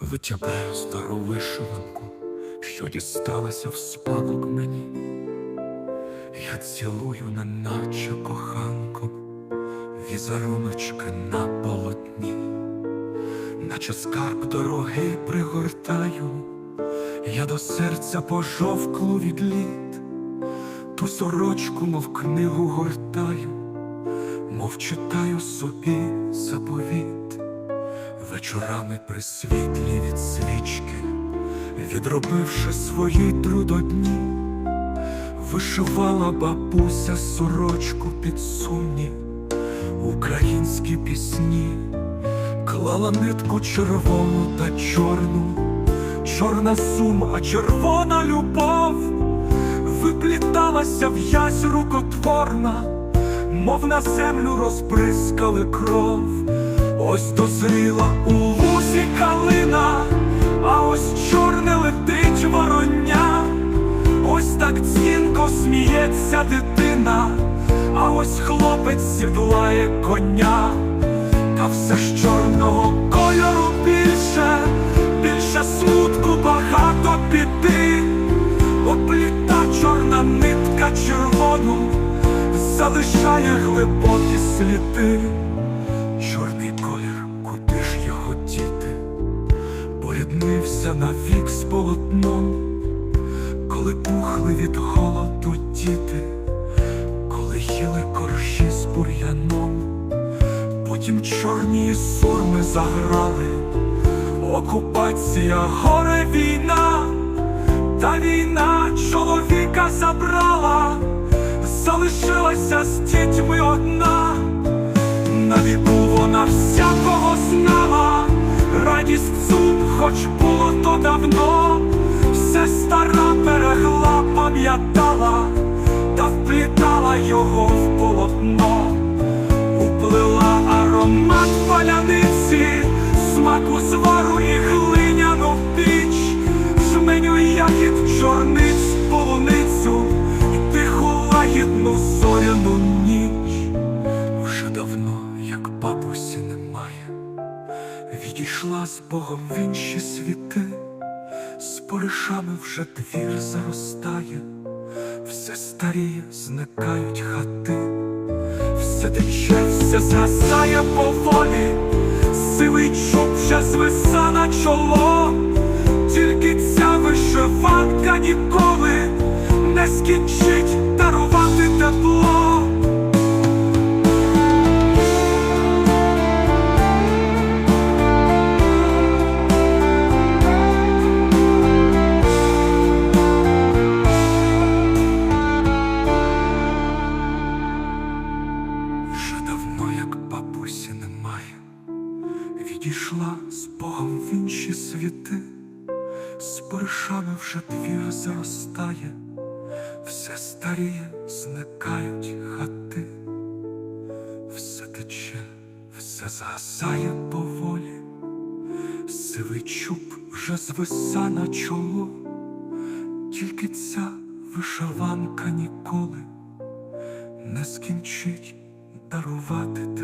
Витягаю стару вишиванку, що дісталася в спадок мені. Я цілую, неначе коханку, візеруночки на полотні, наче скарб дорогий пригортаю, я до серця пожовклу від літ, ту сорочку, мов книгу гортаю, мов читаю собі заповіт. Вечорами при світлі від свічки, відробивши свої трудодні, вишивала бабуся сорочку під сумні, українські пісні, клала нитку червону та чорну, чорна сум, а червона любов, випліталася в'язь рукотворна, мов на землю розбризкали кров. Ось дозріла у лузі калина, а ось чорне летить вороння, ось так дзвінко сміється дитина, а ось хлопець сідлає коня, та все ж чорного кольору більше, більше смутку багато біди, опліта чорна нитка червону, залишає глибокі сліди. Поріднився навік з полотном, коли пухли від голоду діти, коли їли коржі з бур'яном, потім чорні сурми заграли, окупація, горе війна, та війна чоловіка забрала, залишилася з дітьми одна. На віку вона всякого знала, радість цум, хоч то давно, все стара берегла, пам'ятала, та вплітала його в полотно, уплила аромат паляниці, смаку звару і глиняну піч, жменю ягід чорниць полуницю, і тиху лагідну зоряну ніч. Вже давно, як бабусі немає, відійшла з Богом в інші світи, з поришами вже двір заростає, все старіє, зникають хати, все тече, все згасає поволі, сивий чуб вже звиса на чоло, тільки ця вишиванка ніколи не скінчить дарувати Богом в інші світи, з поришами вже двір заростає, все старіє, зникають хати, все тече, все згасає поволі, сивий чуб вже звиса на чоло, тільки ця вишиванка ніколи не скінчить дарувати.